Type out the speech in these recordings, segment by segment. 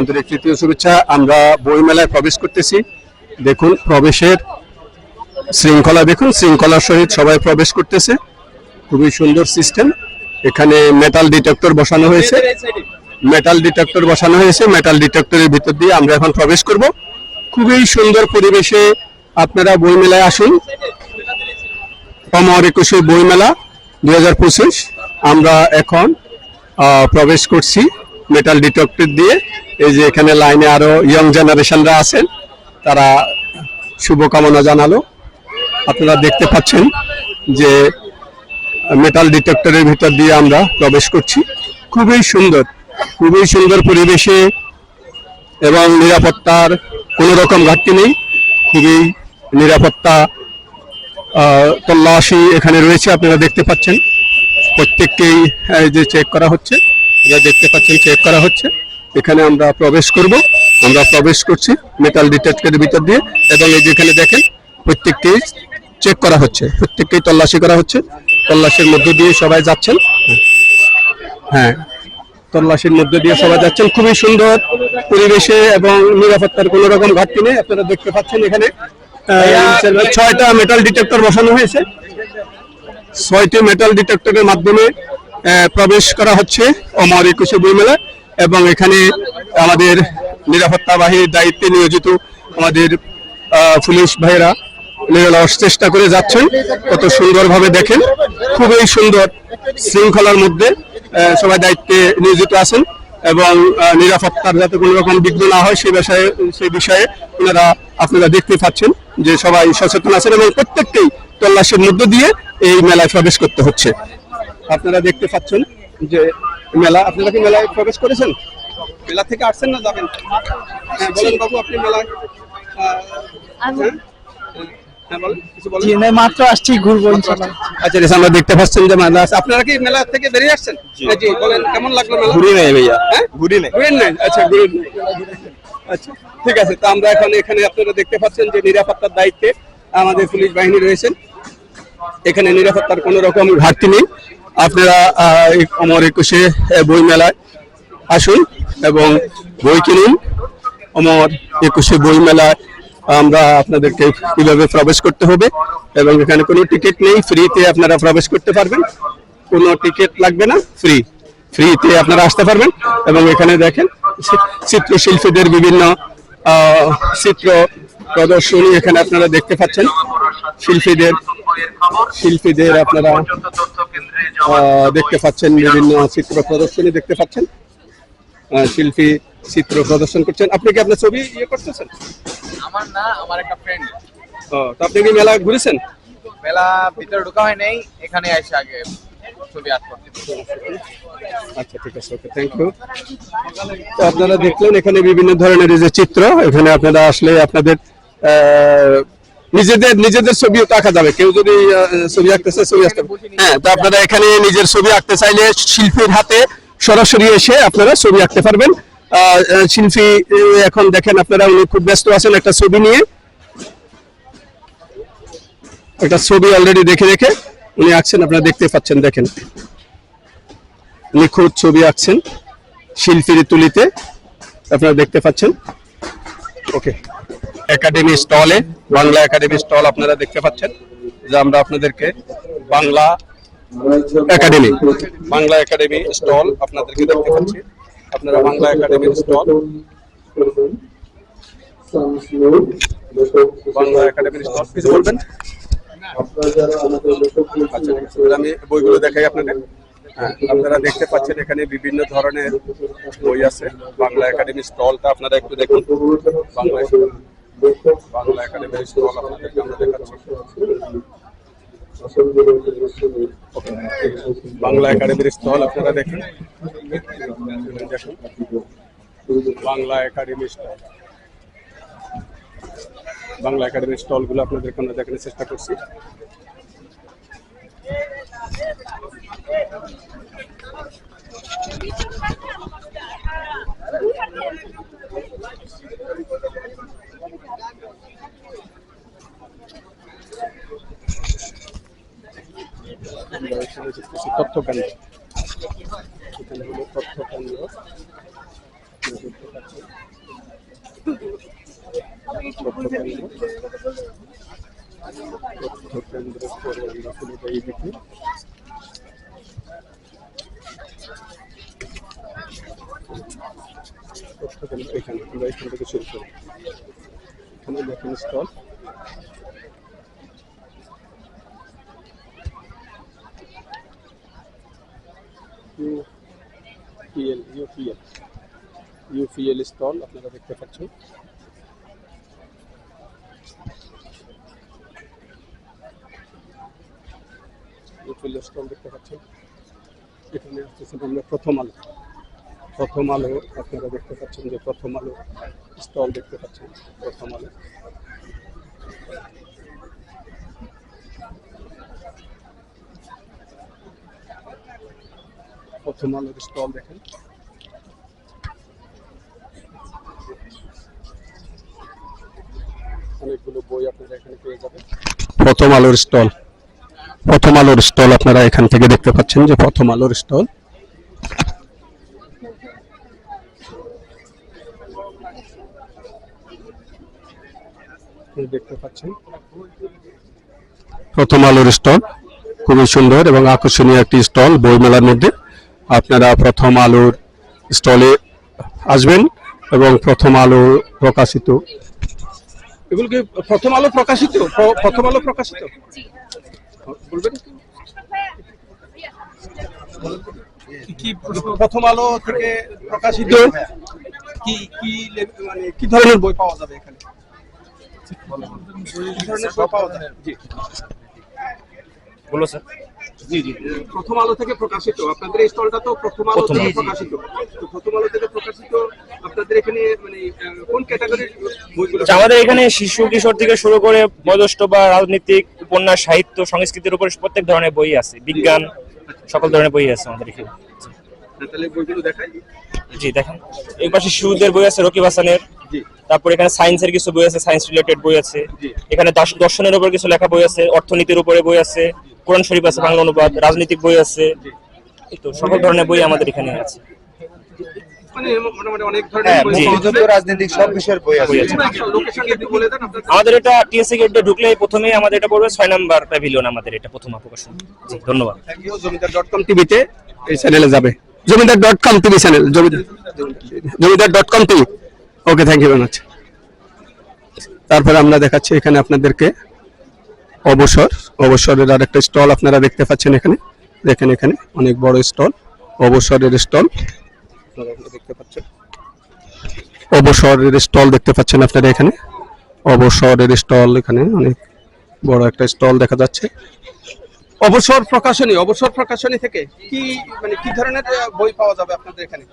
আন্তরিক তৃতীয় শুভেচ্ছা। আমরা বইমেলায় প্রবেশ করতেছি। দেখুন, প্রবেশের শৃঙ্খলা দেখুন, শৃঙ্খলার সহিত সবাই প্রবেশ করতেছে। খুবই সুন্দর সিস্টেম। এখানে মেটাল ডিটেক্টর বসানো হয়েছে। মেটাল ডিটেক্টর বসানো হয়েছে। মেটাল ডিটেক্টরের ভিতর দিয়ে আমরা এখন প্রবেশ করব। খুবই সুন্দর পরিবেশে আপনারা বইমেলায় আসুন। অমর একুশে বইমেলা দুই হাজার পঁচিশ। আমরা এখন প্রবেশ করছি। মেটাল ডিটেক্টর দিয়ে, এই যে এখানে লাইনে আরও ইয়ং জেনারেশনরা আছেন, তারা শুভকামনা জানালো। আপনারা দেখতে পাচ্ছেন যে মেটাল ডিটেক্টরের ভিতর দিয়ে আমরা প্রবেশ করছি। খুবই সুন্দর খুবই সুন্দর পরিবেশে এবং নিরাপত্তার কোনো রকম ঘাটতি নেই। খুবই নিরাপত্তা তল্লাশি এখানে রয়েছে, আপনারা দেখতে পাচ্ছেন। প্রত্যেককেই যে চেক করা হচ্ছে। যা দেখতে পাচ্ছেন চেক করা হচ্ছে। এখানে আমরা প্রবেশ করব। আমরা প্রবেশ করছি মেটাল ডিটেক্টরের ভিতর দিয়ে এবং এই যেখানে দেখেন প্রত্যেককেই চেক করা হচ্ছে। প্রত্যেককেই তল্লাশি করা হচ্ছে। তল্লাশির মধ্য দিয়ে সবাই যাচ্ছেন। হ্যাঁ তল্লাশির মধ্যে দিয়ে সবাই যাচ্ছেন। খুবই সুন্দর পরিবেশে এবং নিরাপত্তার কোনো রকম ঘাটতি নেই। আপনারা দেখতে পাচ্ছেন এখানে ছয়টা মেটাল ডিটেক্টর বসানো হয়েছে। ছয়টি মেটাল ডিটেক্টরের মাধ্যমে প্রবেশ করা হচ্ছে অমর একুশে বইমেলা এবং এখানে আমাদের নিরাপত্তা বাহিনীর দায়িত্বে নিয়োজিত আমাদের পুলিশ ভাইয়েরা নিরলস চেষ্টা করে যাচ্ছেন। কত সুন্দরভাবে দেখেন। খুবই সুন্দর শৃঙ্খলার মধ্যে সবাই দায়িত্বে নিয়োজিত আছেন এবং নিরাপত্তার যাতে কোনো রকম বিঘ্ন না হয়, সেই বিষয়ে সেই বিষয়ে ওনারা আপনারা দেখতে পাচ্ছেন যে সবাই সচেতন আছেন এবং প্রত্যেককেই তল্লাশির মধ্য দিয়ে এই মেলায় প্রবেশ করতে হচ্ছে। আপনারা দেখতে পাচ্ছেন যে মেলা আপনারা কি মেলায় প্রবেশ করেছেন? মেলা থেকে আসছেন না যাবেন? হ্যাঁ বলেন বাবু আপনি মেলায় হ্যাঁ? হ্যাঁ মাত্র আসছি ঘুরবো আচ্ছা রেস আমরা দেখতে পাচ্ছেন যে মেলা আছে। আপনারা কি মেলা থেকে বেরিয়ে আসছেন? হ্যাঁ, জি বলেন কেমন লাগল মেলা? ঘুরি নাই ভাইয়া। হ্যাঁ? ঘুরি নাই। ঘুরেন নাই? আচ্ছা ঘুরেন। আচ্ছা ঠিক আছে তো আমরা এখন এখানে আপনারা দেখতে পাচ্ছেন যে নিরাপত্তার দায়িত্বে আমাদের পুলিশ বাহিনী রয়েছেন। এখানে নিরাপত্তার কোনো রকম ঘাটতি নেই। আপনারা অমর একুশে বই মেলায় আসুন এবং বই কিনুন। অমর একুশে বই মেলায় আমরা আপনাদেরকে কীভাবে প্রবেশ করতে হবে এবং এখানে কোনো টিকিট নেই, ফ্রিতে আপনারা প্রবেশ করতে পারবেন। কোনো টিকিট লাগবে না, ফ্রি। ফ্রিতে আপনারা আসতে পারবেন এবং এখানে দেখেন চিত্রশিল্পীদের বিভিন্ন চিত্র প্রদর্শনী এখানে আপনারা দেখতে পাচ্ছেন। শিল্পীদের শিল্পীদের আপনারা দেখতে পাচ্ছেন বিভিন্ন চিত্র প্রদর্শনী দেখতে পাচ্ছেন। শিল্পী চিত্র প্রদর্শন করছেন। আপনি কি আপনার ছবি ইয়ে করতেছেন? আমার না আমার একটা ফ্রেন্ড ও, তো আপনি কি মেলা ঘুরেছেন? মেলা ভিতরে ঢোকা হয় নাই এখানে এসে আগে ছবি আর্ট করতে। আচ্ছা ঠিক আছে ওকে থ্যাংক ইউ তো আপনারা দেখলেন এখানে বিভিন্ন ধরনের যে চিত্র এখানে আপনারা আসলে আপনাদের নিজেদের নিজেদের ছবিও তো আঁকা যাবে। কেউ যদি ছবি আঁকতে চায় ছবি আঁকতে হ্যাঁ তো আপনারা এখানে নিজের ছবি আঁকতে চাইলে শিল্পীর হাতে সরাসরি এসে আপনারা ছবি আঁকতে পারবেন। শিল্পী এখন দেখেন আপনারা, উনি খুব ব্যস্ত আছেন একটা ছবি নিয়ে। একটা ছবি অলরেডি দেখে দেখে উনি আঁকছেন, আপনারা দেখতে পাচ্ছেন, দেখেন। নিখুঁত ছবি আঁকছেন শিল্পীর তুলিতে, আপনারা দেখতে পাচ্ছেন। ওকে। একাডেমি স্টলে বাংলা একাডেমি স্টল আপনারা দেখতে পাচ্ছেন যে আমরা আপনাদেরকে Bangla Academy Bangla Academy stall আপনাদেরকে দেখতে পাচ্ছি। আপনারা বাংলা একাডেমির স্টল বাংলা একাডেমির স্টল কিছু বলবেন? আচ্ছা আমি বইগুলো দেখাই আপনাদের। হ্যাঁ, আপনারা দেখতে পাচ্ছেন এখানে বিভিন্ন ধরনের বই আছে। বাংলা একাডেমি স্টলটা আপনারা একটু দেখুন। বাংলা বাংলা একাডেমির স্টল আপনাদেরকে আমরা দেখাচ্ছি। বাংলা একাডেমির স্টল আপনারা দেখুন। দেখুন বাংলা একাডেমি স্টল। বাংলা একাডেমির স্টলগুলো আপনাদেরকে আমরা দেখানোর চেষ্টা করছি। রয়েছে রয়েছে কিছু তথ্যকেন্দ্র এখানে হলো তথ্যকেন্দ্র তথ্যকেন্দ্র তথ্যকেন্দ্র এই তথ্যকেন্দ্র এখানে আমরা এখান থেকে শুরু করি। এখানে দেখেন stall UPL UPL UPL stall আপনারা দেখতে পাচ্ছেন ইউপিএল স্টল দেখতে পাচ্ছেন এখানে আসতেছেন আমরা প্রথম আলো প্রথম আলো আপনারা দেখতে পাচ্ছেন যে প্রথম আলো স্টল দেখতে পাচ্ছেন প্রথম আলো প্রথম আলোর স্টল দেখেন। অনেকগুলো বই আপনারা এখানে পেয়ে যাবেন। প্রথম আলোর স্টল। প্রথম আলোর স্টল আপনারা এখান থেকে দেখতে পাচ্ছেন যে প্রথম আলোর স্টল। দেখতে পাচ্ছেন। প্রথম আলোর স্টল। খুবই সুন্দর এবং আকর্ষণীয় একটি স্টল বইমেলার মধ্যে। আপনারা প্রথম আলোর স্টলে আসবেন এবং প্রথম আলো প্রকাশিত। এগুলো কি প্রথম আলো প্রকাশিত? প্রথম আলো প্রকাশিত? প্রথম আলো থেকে প্রকাশিত? কি কি মানে কি ধরনের বই পাওয়া যাবে এখানে? বই পাওয়া যাবে? জি। বলো, স্যার। জি জি। প্রথম আলো থেকে প্রকাশিত আপনাদের এই স্টলটা তো প্রথম আলো থেকে প্রকাশিত। তো প্রথম আলো থেকে প্রকাশিত আপনাদের এখানে মানে কোন ক্যাটাগরির বইগুলো? আচ্ছা, আমাদের এখানে শিশু কিশোর থেকে শুরু করে বয়োজ্যেষ্ঠ বা রাজনৈতিক উপন্যাস সাহিত্য সংস্কৃতির উপর প্রত্যেক ধরনের বই আছে। বিজ্ঞান সকল ধরনের বই আছে আমাদের এখানে। তাহলে বইগুলো দেখাই। জি দেখেন। এই পাশে শিশুদের বই আছে রকিব হাসানের। তারপর এখানে সায়েন্সের কিছু বই আছে সায়েন্স রিলেটেড বই আছে। এখানে দর্শনের উপর কিছু লেখা বই আছে অর্থনীতির উপরে বই আছে। কোরআন শরীফ আছে বাংলা অনুবাদ রাজনৈতিক বই আছে। তো সকল ধরনের বই আমাদের এখানে আছে। মানে মোটামুটি অনেক ধরনের হ্যাঁ বই জি। পাওয়া যাবে রাজনৈতিক সব বিষয়ের আছে। বই আছে। লোকেশন একটু বলে দেন আপনাদের। আমাদের এটা টিএসসি গেট দিয়ে ঢুকলে প্রথমেই আমাদের এটা পড়বে ছয় নাম্বার প্যাভিলিয়ন আমাদের এটা প্রথম প্রকাশন ধন্যবাদ। জমিদার ডট কম টিভিতে এই চ্যানেলে যাবে। Zamindar dot com TV channel Zamindar Zamindar dot com TV okay thank you very much তারপরে আমরা দেখাচ্ছি এখানে আপনাদেরকে। অবসর, অবসরের আর একটা স্টল আপনারা দেখতে পাচ্ছেন এখানে। দেখেন এখানে অনেক বড় স্টল, অবসরের স্টল। দেখতে পাচ্ছেন। অবসরের স্টল দেখতে পাচ্ছেন আপনারা এখানে। অবসরের স্টল এখানে অনেক বড় একটা স্টল দেখা যাচ্ছে। অবসর প্রকাশনী অবসর প্রকাশনী থেকে কি মানে কি ধরনের বই পাওয়া যাবে আপনাদের এখানে?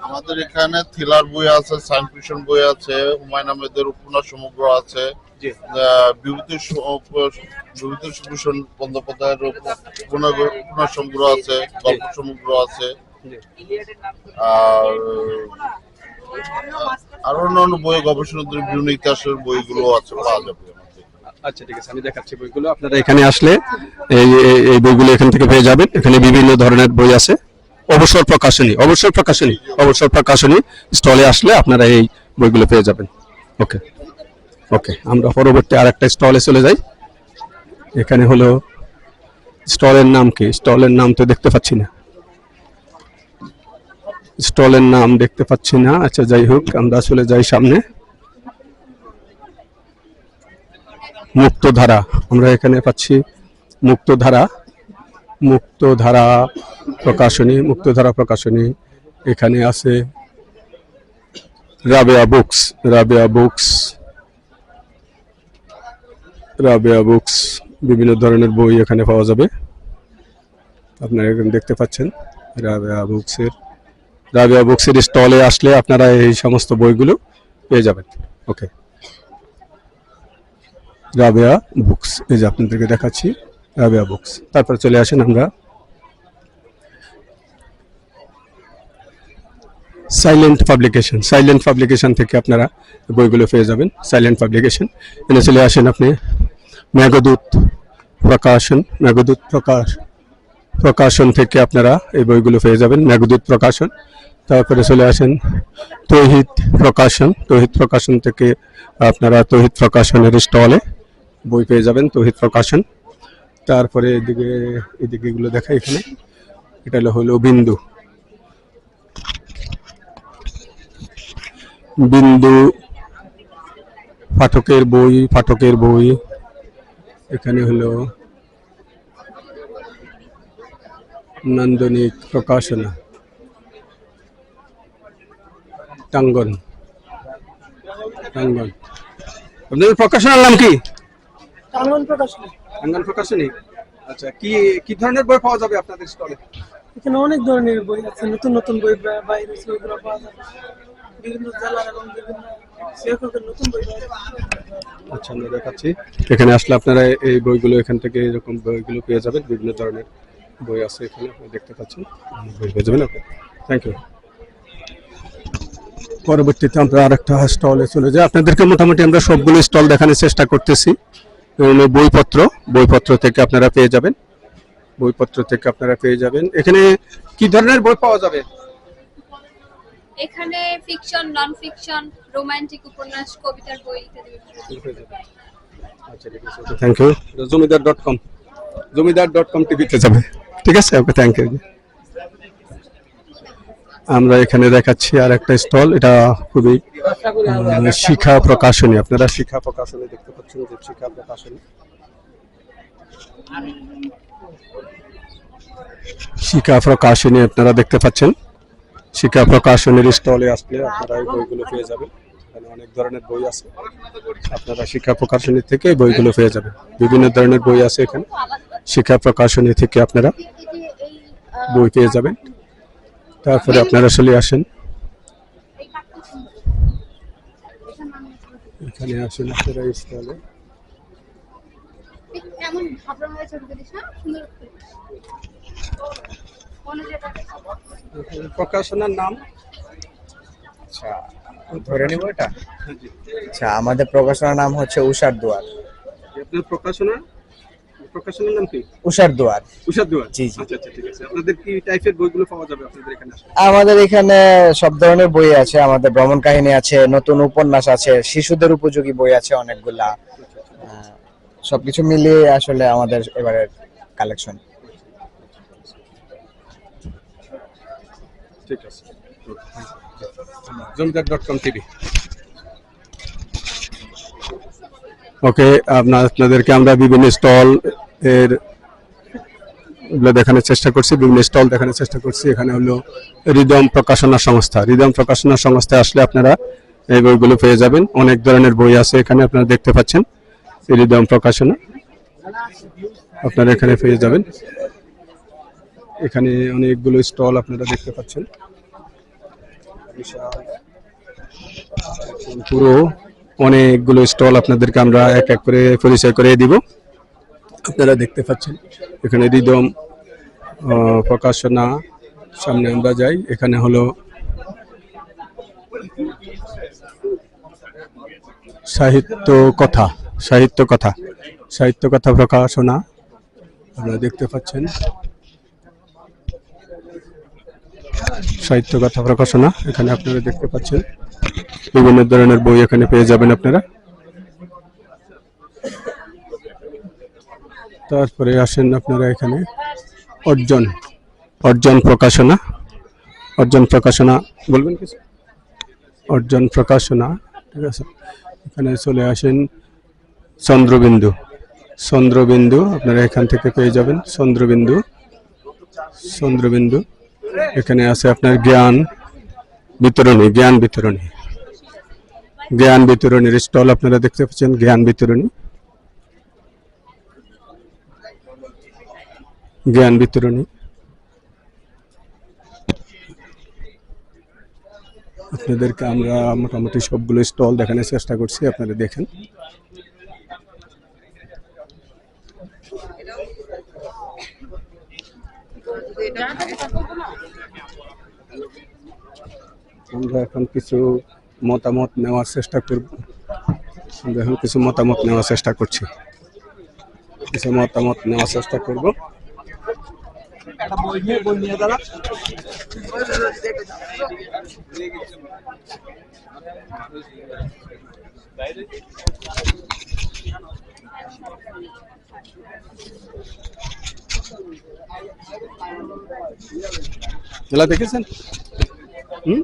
আমাদের এখানে থ্রিলার বই আছে সায়েন্স ফিকশন বই আছে হুমায়ুন আহমেদের উপন্যাস সমগ্র আছে। জি। আহ, বিভূতির স- উপ- বিভূতির ভূষণ বন্দ্যোপাধ্যায়ের উপ- উপন্যাস সমগ্র আছে গল্প সমগ্র আছে। আর আর অন্যান্য বই গবেষণা বিভিন্ন ইতিহাসের বইগুলো আছে পাওয়া যাবে আচ্ছা ঠিক আছে আমি দেখাচ্ছি বইগুলো। আপনারা এখানে আসলে এই বইগুলো এখান থেকে পেয়ে যাবেন। এখানে বিভিন্ন ধরনের বই আছে। অবসর প্রকাশনী অবসর প্রকাশনী অবসর প্রকাশনী স্টলে আসলে আপনারা এই বইগুলো পেয়ে যাবেন। ওকে ওকে আমরা পরবর্তী আরেকটা স্টলে চলে যাই। এখানে হলো স্টলের নাম কি? স্টলের নাম তো দেখতে পাচ্ছি না। স্টলের নাম দেখতে পাচ্ছি না। আচ্ছা যাই হোক, আমরা চলে যাই সামনে। মুক্তধারা, আমরা এখানে পাচ্ছি মুক্তধারা। মুক্তধারা প্রকাশনী মুক্তধারা প্রকাশনী এখানে আছে। Rabeya books Rabeya books Rabeya books, বিভিন্ন ধরনের বই এখানে পাওয়া যাবে। আপনারা এখানে দেখতে পাচ্ছেন রাবেয়া বুকসের রাবেয়া বুকসের স্টলে আসলে আপনারা এই সমস্ত বইগুলো পেয়ে যাবেন। ওকে। রাবেয়া বুকস, এই যে আপনাদেরকে দেখাচ্ছি। বুকস তারপর চলে আসেন আমরা। সাইলেন্ট পাবলিকেশন সাইলেন্ট পাবলিকেশন থেকে আপনারা বইগুলো পেয়ে যাবেন। সাইলেন্ট পাবলিকেশন এনে চলে আসেন আপনি। মেঘদূত প্রকাশন। মেঘদূত প্রকাশ প্রকাশন থেকে আপনারা এই বইগুলো পেয়ে যাবেন। মেঘদূত প্রকাশন। তারপরে চলে আসেন তৌহিদ প্রকাশন। তৌহিদ প্রকাশন থেকে আপনারা তৌহিদ প্রকাশনের স্টলে বই পেয়ে যাবেন। তৌহিদ প্রকাশন। তারপরে এদিকে এদিকে এগুলো দেখা এখানে। এটা হলো বিন্দু। বিন্দু পাঠকের বই পাঠকের বই। এখানে হলো নান্দনিক প্রকাশনা। টাঙ্গন। টাঙ্গন। আপনাদের প্রকাশনার নাম কি? টাঙ্গন প্রকাশনী। টাঙ্গন প্রকাশনী আচ্ছা কি কি ধরনের বই পাওয়া যাবে আপনাদের স্টলে? এখানে অনেক ধরনের বই আছে নতুন নতুন বই বাইরে ওইগুলো পাওয়া যাবে। বিভিন্ন জেলার এবং বিভিন্ন। আচ্ছা আমরা দেখাচ্ছি। এখানে আসলে আপনারা এই বইগুলো এখান থেকে এরকম বইগুলো পেয়ে যাবেন বিভিন্ন ধরনের বই আছে এখানে দেখতে পাচ্ছেন। বই পেয়ে যাবেন ওকে। থ্যাংক ইউ পরবর্তীতে আমরা আরেকটা স্টলে চলে যাই। আপনাদেরকে মোটামুটি আমরা সবগুলো স্টল দেখানোর চেষ্টা করতেছি। এগুলো বইপত্র। বইপত্র থেকে আপনারা পেয়ে যাবেন। বইপত্র থেকে আপনারা পেয়ে যাবেন। এখানে কি ধরনের বই পাওয়া যাবে? এখানে ফিকশন নন ফিকশন রোমান্টিক উপন্যাস কবিতার বই ইত্যাদি আচ্ছা ঠিক আছে। Thank you Zamindar dot com Zamindar dot com টিভিতে যাবে। ঠিক আছে? ওকে থ্যাংক ইউ আমরা এখানে দেখাচ্ছি আর একটা স্টল। এটা খুবই শিখা প্রকাশনী। আপনারা শিখা প্রকাশনী দেখতে পাচ্ছেন যে শিখা প্রকাশনী। শিখা প্রকাশনী আপনারা দেখতে পাচ্ছেন। শিক্ষা প্রকাশনের স্টলে আসলে আপনারা এই বইগুলো পেয়ে যাবেন। এখানে অনেক ধরনের বই আছে। আপনারা শিক্ষা প্রকাশনী থেকে বইগুলো পেয়ে যাবেন। বিভিন্ন ধরনের বই আছে এখানে। শিক্ষা প্রকাশনী থেকে আপনারা বই পেয়ে যাবেন। তারপরে আপনারা চলে আসেন। এখানে আসেন আপনারা স্টলে। প্রকাশনার নাম? আচ্ছা ধরে নিব এটা। আচ্ছা আমাদের প্রকাশনার নাম হচ্ছে উষার দুয়ার। আপনার প্রকাশনা প্রকাশনার নাম কি? উষার দুয়ার। উষাদ দুয়ার? জি, জি। আচ্ছা আচ্ছা ঠিক আছে। আপনাদের কি টাইপের বইগুলো পাওয়া যাবে আপনাদের এখানে আমাদের এখানে সব ধরনের বই আছে। আমাদের ভ্রমণ কাহিনী আছে নতুন উপন্যাস আছে শিশুদের উপযোগী বই আছে অনেকগুলা। সবকিছু মিলিয়ে আসলে আমাদের এবারের কালেকশন ঠিক আছে। জমিদার ডট কম টিভি ওকে, আপনার, আপনাদেরকে আমরা বিভিন্ন স্টল এর দেখানোর চেষ্টা করছি, বিভিন্ন স্টল দেখানোর চেষ্টা করছি। এখানে হলো রিদম প্রকাশনা সংস্থা। রিদম প্রকাশনা সংস্থায় আসলে আপনারা এই বইগুলো পেয়ে যাবেন। অনেক ধরনের বই আছে এখানে, আপনারা দেখতে পাচ্ছেন। রিদম প্রকাশনা আপনারা এখানে পেয়ে যাবেন। এখানে অনেকগুলো স্টল আপনারা দেখতে পাচ্ছেন। পুরো অনেকগুলো স্টল আপনাদেরকে আমরা এক এক করে পরিচয় করে দিব। আপনারা দেখতে পাচ্ছেন, এখানে রিদম প্রকাশনা, সামনে আমরা যাই, এখানে হলো সাহিত্য কথা সাহিত্য কথা সাহিত্য কথা প্রকাশনা, আপনারা দেখতে পাচ্ছেন। সাহিত্য কথা প্রকাশনা, এখানে আপনারা দেখতে পাচ্ছেন। বিভিন্ন ধরনের বই এখানে পেয়ে যাবেন আপনারা। তারপরে আসেন আপনারা এখানে অর্জন অর্জন প্রকাশনা অর্জন প্রকাশনা বলবেন কিছু অর্জন প্রকাশনা, ঠিক আছে। এখানে চলে আসেন চন্দ্রবিন্দু চন্দ্রবিন্দু আপনারা এখান থেকে পেয়ে যাবেন চন্দ্রবিন্দু চন্দ্রবিন্দু। এখানে আছে আপনার জ্ঞান বিতরণী, জ্ঞান বিতরণী। জ্ঞান বিতরণীর স্টল আপনারা দেখতে পাচ্ছেন, জ্ঞান বিতরণী। জ্ঞান বিতরণী। আপনাদেরকে আমরা মোটামুটি সবগুলো স্টল দেখানোর চেষ্টা করছি, আপনারা দেখেন। আমরা এখন কিছু মতামত নেওয়ার চেষ্টা করব। আমরা এখন কিছু মতামত নেওয়ার চেষ্টা করছি। কিছু মতামত নেওয়ার চেষ্টা করব। মেলা দেখেছেন? হুম?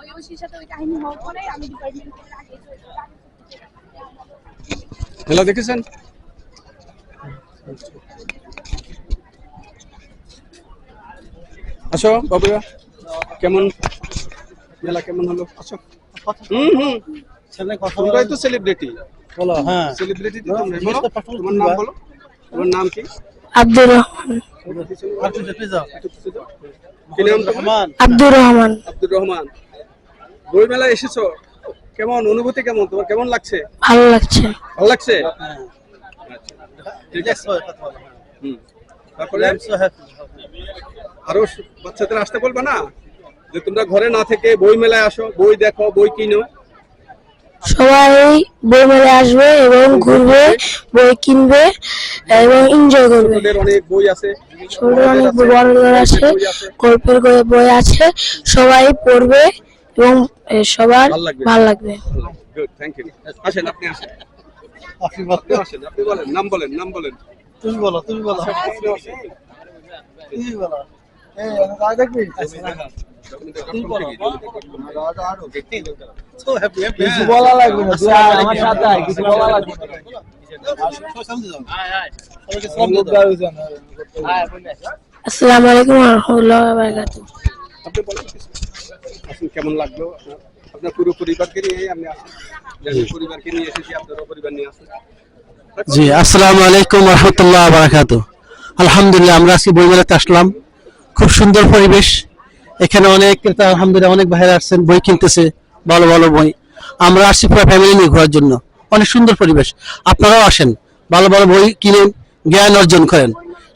ওই ঐশীর সাথে ওই কাহিনী হওয়ার পরে আমি ডিপার্টমেন্ট থেকে আগে মেলা দেখেছেন? আসো বাবুরা। কেমন? মেলা কেমন হলো? আসো। হুম হুম। তোমরাই তো সেলিব্রিটি বলো হ্যাঁ। সেলিব্রিটি তোমরাই বলো তোমার নাম বলো? তোমার নাম কি? আব্দুর রহমান। আর তুই যেতে যাও কি নাম রহমান। আব্দুর রহমান। আব্দুর রহমান। বই মেলায় এসেছ? কেমন অনুভূতি কেমন? তোমার কেমন লাগছে? ভালো লাগছে। ভালো লাগছে? হ্যাঁ। হ্যাপি আরও বাচ্চাদের আসতে বলবে না? যে তোমরা ঘরে না থেকে বই মেলায় আসো বই দেখো বই কিনো। সবাই বই মেলে আসবে এবং ঘুরবে বই কিনবে এবং এনজয় করবে। অনেক বই আছে। ছোট অনেক বড়দের আছে গল্পের বই আছে সবাই পড়বে এবং সবার ভালো লাগবে। আসেন আপনি আসেন। বলেন। নাম বলেন নাম বলেন। তুমি বলো তুমি বলো। তুমি বলো। এই দেখবি? কিছু বলা লাগবে না তুই আমার সাথে আয়, কিছু বলা লাগবে আসসালামু আলাইকুম রহমতুল্লাহ বারাকাতুহু। আপনি বলেন আসুন কেমন লাগল? আপনার- আপনার পুরো পরিবারকে নিয়ে আপনি আসেন পরিবারকে নিয়ে এসেছি আপনারও পরিবার নিয়ে আসেন। জি আসসালামু আলাইকুম রহমতুল্লাহ বারাকাতু আলহামদুলিল্লাহ আমরা আজকে বইমেলাতে আসলাম। খুব সুন্দর পরিবেশ। এখানে অনেক ক্রেতা, আলহামদুলিল্লাহ অনেক ভাইরা আসছেন, বই কিনতেছে, ভালো ভালো বই। আমরা আসছি পুরো ফ্যামিলি নিয়ে ঘোরার জন্য। অনেক সুন্দর পরিবেশ। আপনারাও আসেন, ভালো ভালো বই কিনেন, জ্ঞান অর্জন করেন।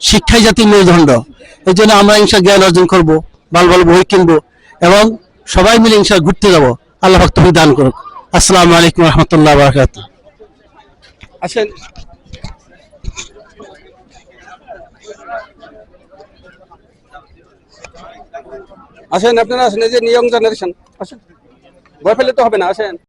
শিক্ষাই জাতির মেরুদণ্ড। এই জন্য আমরা ইনশা জ্ঞান অর্জন করব, ভালো ভালো বই কিনবো এবং সবাই মিলে ইনশা ঘুরতে যাব। আল্লাহ ভক্ত দান করুক। আসসালামু আলাইকুম রহমতুল্লাহ আসেন। আসেন আপনারা আসেন এই যে নিয়ং জেনারেশন আসেন। ভয় পেলে তো হবে না আসেন।